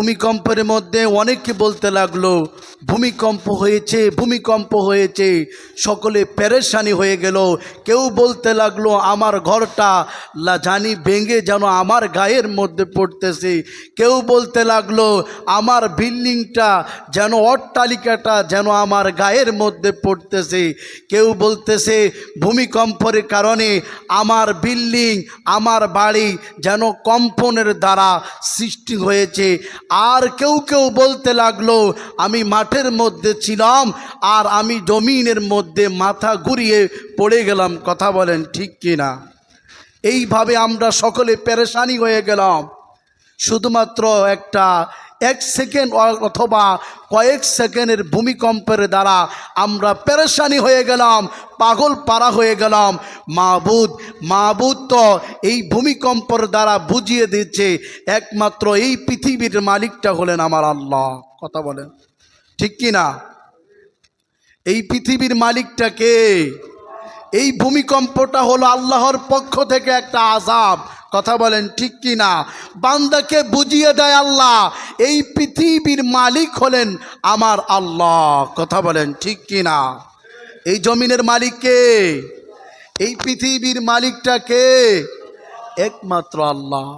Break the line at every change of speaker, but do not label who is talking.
ভূমিকম্পের মধ্যে অনেকে বলতে লাগল, ভূমিকম্প হয়েছে ভূমিকম্প হয়েছে। সকলে পেরেশানি হয়ে গেল। কেউ বলতে লাগল, আমার ঘরটা জানি ভেঙে যেন আমার গায়ের মধ্যে পড়তেছে। কেউ বলতে লাগল, আমার বিল্ডিংটা যেন, অট্টালিকাটা যেন আমার গায়ের মধ্যে পড়তেছে। কেউ বলতেছে, ভূমিকম্পের কারণে আমার বিল্ডিং, আমার বাড়ি যেন কম্পনের দ্বারা সৃষ্টি হয়েছে। আর কেউ কেউ বলতে লাগল, আমি মাঠের মধ্যে ছিলাম আর আমি জমিনের মধ্যে মাথা ঘুরিয়ে পড়ে গেলাম। কথা বলেন ঠিক কি না এইভাবে আমরা সকলে পেরেশানি হয়ে গেলাম। শুধুমাত্র একটা এক সেকেন্ড অথবা কয়েক সেকেন্ডের ভূমিকম্পের দ্বারা আমরা পেরেশানি হয়ে গেলাম, পাগল পাড়া হয়ে গেলাম। মাহবুদ মাহবুদ তো এই ভূমিকম্পর দ্বারা বুঝিয়ে দিচ্ছে, একমাত্র এই পৃথিবীর মালিকটা হলেন আমার আল্লাহ। কথা বলেন, ঠিক কি না? এই পৃথিবীর মালিকটাকে এই ভূমিকম্পটা হলো আল্লাহর পক্ষ থেকে একটা আজাব কথা বলেন, ঠিক কি না বান্দাকে বুঝিয়ে দেয় আল্লাহ, এই পৃথিবীর মালিক হলেন আমার আল্লাহ। কথা বলেন, ঠিক কি না এই জমিনের মালিককে এই পৃথিবীর মালিকটাকে একমাত্র আল্লাহ।